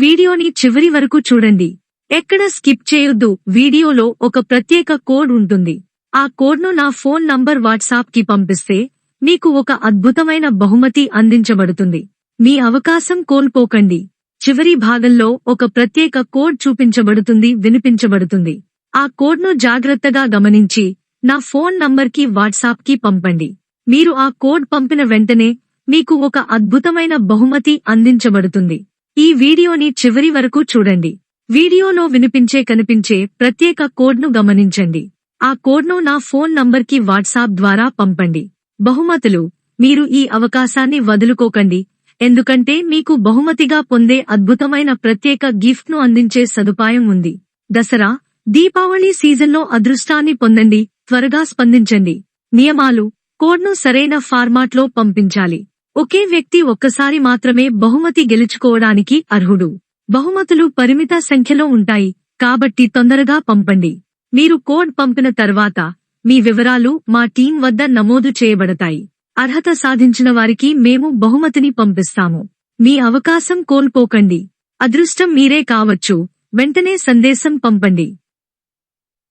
వీడియోని చివరి వరకు చూడండి. ఎక్కడ స్కిప్ చేయొద్దు వీడియోలో ఒక ప్రత్యేక కోడ్ ఉంటుంది. ఆ కోడ్ను నా ఫోన్ నంబర్ వాట్సాప్కి పంపిస్తే మీకు ఒక అద్భుతమైన బహుమతి అందించబడుతుంది. మీ అవకాశం కోల్పోకండి. చివరి భాగంలో ఒక ప్రత్యేక కోడ్ చూపించబడుతుంది వినిపించబడుతుంది. ఆ కోడ్ను జాగ్రత్తగా గమనించి నా ఫోన్ నంబర్కి వాట్సాప్కి పంపండి. మీరు ఆ కోడ్ పంపిన వెంటనే మీకు ఒక అద్భుతమైన బహుమతి అందించబడుతుంది. ఈ వీడియోని చివరి వరకు చూడండి. వీడియోలో వినిపించే కనిపించే ప్రత్యేక కోడ్ను గమనించండి. ఆ కోడ్ను నా ఫోన్ నంబర్కి వాట్సాప్ ద్వారా పంపండి. బహుమతులు మీరు ఈ అవకాశాన్ని వదులుకోకండి. ఎందుకంటే మీకు బహుమతిగా పొందే అద్భుతమైన ప్రత్యేక గిఫ్ట్ను అందించే సదుపాయం ఉంది. దసరా దీపావళి సీజన్లో అదృష్టాన్ని పొందండి. త్వరగా స్పందించండి. నియమాలు కోడ్ను సరైన ఫార్మాట్లో పంపించాలి. ఒకే వ్యక్తి ఒక్కసారి మాత్రమే బహుమతి గెలుచుకోవడానికి అర్హుడు. బహుమతులు పరిమిత సంఖ్యలో ఉంటాయి కాబట్టి తొందరగా పంపండి. మీరు కోడ్ పంపిన తర్వాత మీ వివరాలు మా టీం వద్ద నమోదు చేయబడతాయి. అర్హత సాధించిన వారికి మేము బహుమతిని పంపిస్తాము. మీ అవకాశం కోల్పోకండి. అదృష్టం మీరే కావచ్చు. వెంటనే సందేశం పంపండి.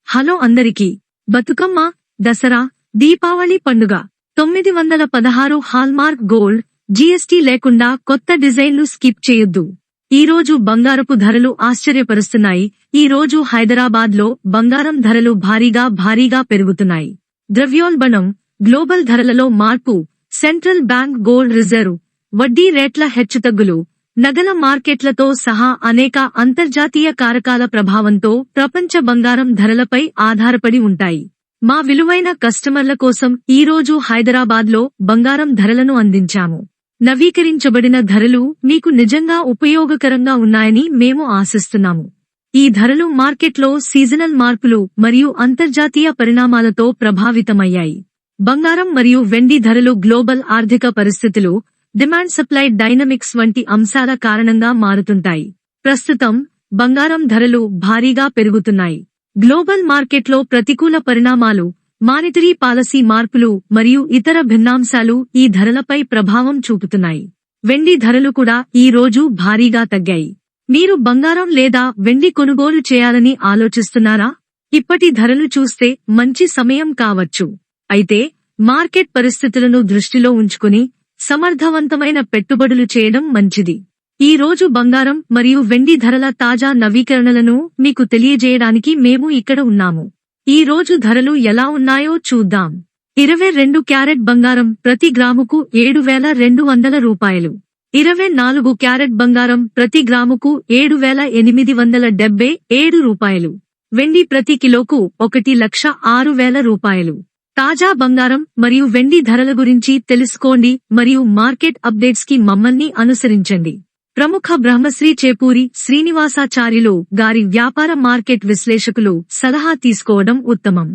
హలో అందరికీ బతుకమ్మ దసరా దీపావళి పండుగ. తొమ్మిది వందల పదహారు హాల్మార్క్ గోల్డ్ జీఎస్టీ లేకుండా కొత్త డిజైన్లు స్కిప్ చేయొద్దు. ఈ రోజు బంగారపు ధరలు ఆశ్చర్యపరుస్తున్నాయి. ఈ రోజు హైదరాబాద్లో బంగారం ధరలు భారీగా భారీగా పెరుగుతున్నాయి. ద్రవ్యోల్బణం గ్లోబల్ ధరలలో మార్పు సెంట్రల్ బ్యాంక్ గోల్డ్ రిజర్వ్ వడ్డీ రేట్ల హెచ్చుతగ్గులు నగల మార్కెట్లతో సహా అనేక అంతర్జాతీయ కారకాల ప్రభావంతో ప్రపంచ బంగారం ధరలపై ఆధారపడి ఉంటాయి. మా విలువైన కస్టమర్ల కోసం ఈ రోజు హైదరాబాద్లో బంగారం ధరలను అందించాము. నవీకరించబడిన ధరలు మీకు నిజంగా ఉపయోగకరంగా ఉన్నాయని మేము ఆశిస్తున్నాము. ఈ ధరలు మార్కెట్లో సీజనల్ మార్పులు మరియు అంతర్జాతీయ పరిణామాలతో ప్రభావితమయ్యాయి. బంగారం మరియు వెండి ధరలు గ్లోబల్ ఆర్థిక పరిస్థితులు డిమాండ్ సప్లై డైనమిక్స్ వంటి అంశాల కారణంగా మారుతుంటాయి. ప్రస్తుతం బంగారం ధరలు భారీగా పెరుగుతున్నాయి. గ్లోబల్ మార్కెట్లో ప్రతికూల పరిణామాలు మానిటరీ పాలసీ మార్పులు మరియు ఇతర భిన్నాంశాలు ఈ ధరలపై ప్రభావం చూపుతున్నాయి. వెండి ధరలు కూడా ఈ రోజు భారీగా తగ్గాయి. మీరు బంగారం లేదా వెండి కొనుగోలు చేయాలని ఆలోచిస్తున్నారా? ఇప్పటి ధరలు చూస్తే మంచి సమయం కావచ్చు. అయితే మార్కెట్ పరిస్థితులను దృష్టిలో ఉంచుకుని సమర్థవంతమైన పెట్టుబడులు చేయడం మంచిది. ఈ రోజు బంగారం మరియు వెండి ధరల తాజా నవీకరణలను మీకు తెలియజేయడానికి మేము ఇక్కడ ఉన్నాము. ఈ రోజు ధరలు ఎలా ఉన్నాయో చూద్దాం. ఇరవై రెండు క్యారెట్ బంగారం ప్రతి గ్రాముకు ఏడు వేల రెండు వందల రూపాయలు. ఇరవై నాలుగు క్యారెట్ బంగారం ప్రతి గ్రాముకు ఏడు వేల ఎనిమిది వందల డెబ్బై ఏడు రూపాయలు. వెండి ప్రతి కిలోకు ఒకటి లక్ష ఆరు వేల రూపాయలు. తాజా బంగారం మరియు వెండి ధరల గురించి తెలుసుకోండి మరియు మార్కెట్ అప్డేట్స్కి మమ్మల్ని అనుసరించండి. ప్రముఖ బ్రహ్మశ్రీ చేపూరి శ్రీనివాసాచార్యులు గారి వ్యాపార మార్కెట్ విశ్లేషకులు సలహా తీసుకోవడం ఉత్తమం.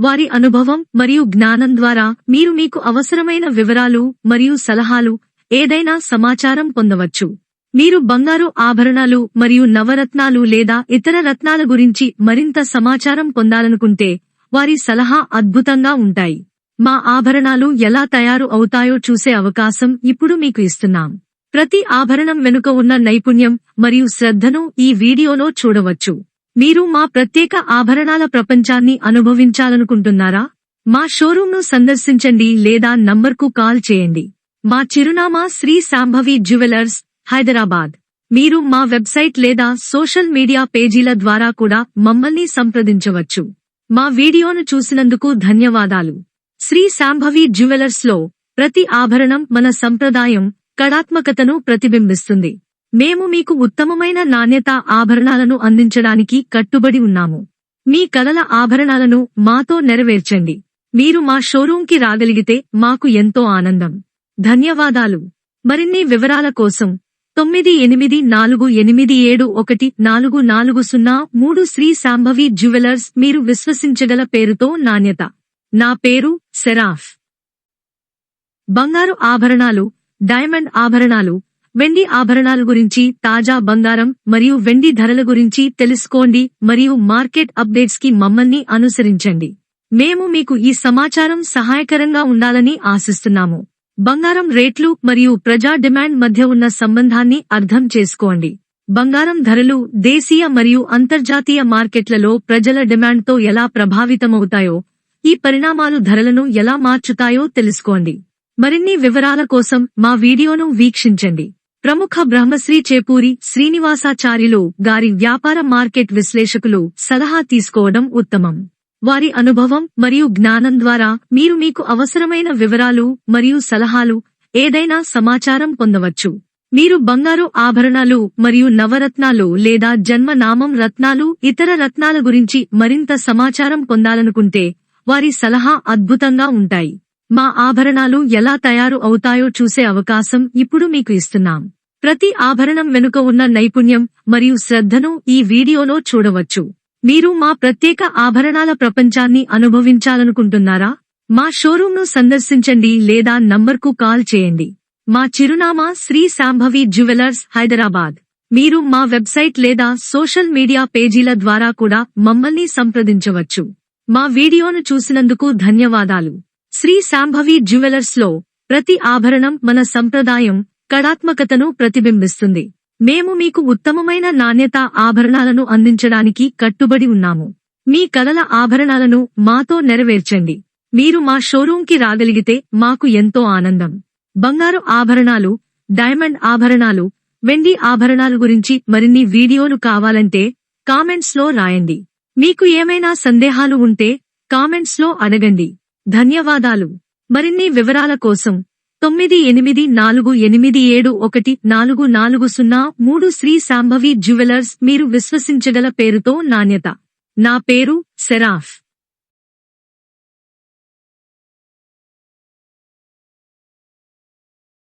వారి అనుభవం మరియు జ్ఞానం ద్వారా మీరు మీకు అవసరమైన వివరాలు మరియు సలహాలు ఏదైనా సమాచారం పొందవచ్చు. మీరు బంగారు ఆభరణాలు మరియు నవరత్నాలు లేదా ఇతర రత్నాల గురించి మరింత సమాచారం పొందాలనుకుంటే వారి సలహా అద్భుతంగా ఉంటాయి. మా ఆభరణాలు ఎలా తయారు అవుతాయో చూసే అవకాశం ఇప్పుడు మీకు ఇస్తున్నాం. ప్రతి ఆభరణం వెనుక ఉన్న నైపుణ్యం మరియు శ్రద్ధను ఈ వీడియోలో చూడవచ్చు. మీరు మా ప్రత్యేక ఆభరణాల ప్రపంచాన్ని అనుభవించాలనుకుంటున్నారా? మా షోరూంను సందర్శించండి లేదా నంబర్కు కాల్ చేయండి. మా చిరునామా శ్రీ శాంభవి జ్యువెలర్స్ హైదరాబాద్. మీరు మా వెబ్సైట్ లేదా సోషల్ మీడియా పేజీల ద్వారా కూడా మమ్మల్ని సంప్రదించవచ్చు. మా వీడియోను చూసినందుకు ధన్యవాదాలు. శ్రీ శాంభవి జ్యువెలర్స్లో ప్రతి ఆభరణం మన సంప్రదాయం కళాత్మకతను ప్రతిబింబిస్తుంది. మేము మీకు ఉత్తమమైన నాణ్యత ఆభరణాలను అందించడానికి కట్టుబడి ఉన్నాము. మీ కలల ఆభరణాలను మాతో నెరవేర్చండి. మీరు మా షోరూంకి రాగలిగితే మాకు ఎంతో ఆనందం. ధన్యవాదాలు. మరిన్ని వివరాల కోసం తొమ్మిది ఎనిమిది నాలుగు ఎనిమిది ఏడు ఒకటి నాలుగు నాలుగు సున్నా మూడు శ్రీ శాంభవి జ్యువెలర్స్ మీరు విశ్వసించగల పేరుతో నాణ్యత. నా పేరు సెరాఫ్. బంగారు ఆభరణాలు డైమండ్ ఆభరణాలు వెండి ఆభరణాల గురించి తాజా బంగారం మరియు వెండి ధరల గురించి తెలుసుకోండి మరియు మార్కెట్ అప్డేట్స్కి మమ్మల్ని అనుసరించండి. మేము మీకు ఈ సమాచారం సహాయకరంగా ఉండాలని ఆశిస్తున్నాము. బంగారం రేట్లు మరియు ప్రజా డిమాండ్ మధ్య ఉన్న సంబంధాన్ని అర్థం చేసుకోండి. బంగారం ధరలు దేశీయ మరియు అంతర్జాతీయ మార్కెట్లలో ప్రజల డిమాండ్తో ఎలా ప్రభావితమవుతాయో ఈ పరిణామాలు ధరలను ఎలా మార్చుతాయో తెలుసుకోండి. మరిన్ని వివరాల కోసం మా వీడియోను వీక్షించండి. ప్రముఖ బ్రహ్మశ్రీ చేపూరి శ్రీనివాసాచార్యులు గారి వ్యాపార మార్కెట్ విశ్లేషకులు సలహా తీసుకోవడం ఉత్తమం. వారి అనుభవం మరియు జ్ఞానం ద్వారా మీరు మీకు అవసరమైన వివరాలు మరియు సలహాలు ఏదైనా సమాచారం పొందవచ్చు. మీరు బంగారు ఆభరణాలు మరియు నవరత్నాలు లేదా జన్మనామం రత్నాలు ఇతర రత్నాల గురించి మరింత సమాచారం పొందాలనుకుంటే వారి సలహా అద్భుతంగా ఉంటాయి. మా ఆభరణాలు ఎలా తయారు అవుతాయో చూసే అవకాశం ఇప్పుడు మీకు ఇస్తున్నాం. ప్రతి ఆభరణం వెనుక ఉన్న నైపుణ్యం మరియు శ్రద్ధను ఈ వీడియోలో చూడవచ్చు. మీరు మా ప్రత్యేక ఆభరణాల ప్రపంచాన్ని అనుభవించాలనుకుంటున్నారా? మా షోరూంను సందర్శించండి లేదా నంబర్కు కాల్ చేయండి. మా చిరునామా శ్రీ శాంభవి జ్యువెలర్స్ హైదరాబాద్. మీరు మా వెబ్సైట్ లేదా సోషల్ మీడియా పేజీల ద్వారా కూడా మమ్మల్ని సంప్రదించవచ్చు. మా వీడియోను చూసినందుకు ధన్యవాదాలు. శ్రీ శాంభవి జ్యువెలర్స్లో ప్రతి ఆభరణం మన సంప్రదాయం కళాత్మకతను ప్రతిబింబిస్తుంది. మేము మీకు ఉత్తమమైన నాణ్యత ఆభరణాలను అందించడానికి కట్టుబడి ఉన్నాము. మీ కలల ఆభరణాలను మాతో నెరవేర్చండి. మీరు మా షోరూంకి రాగలిగితే మాకు ఎంతో ఆనందం. బంగారు ఆభరణాలు డైమండ్ ఆభరణాలు వెండి ఆభరణాలు గురించి మరిన్ని వీడియోలు కావాలంటే కామెంట్స్లో రాయండి. మీకు ఏమైనా సందేహాలు ఉంటే కామెంట్స్లో అడగండి. ధన్యవాదాలు. మరిన్ని వివరాల కోసం తొమ్మిది ఎనిమిది నాలుగు ఎనిమిది ఏడు ఒకటి నాలుగు నాలుగు సున్నా మూడు శ్రీ శాంభవి జ్యువెలర్స్ మీరు విశ్వసించగల పేరుతో నాణ్యత. నా పేరు సెరాఫ్.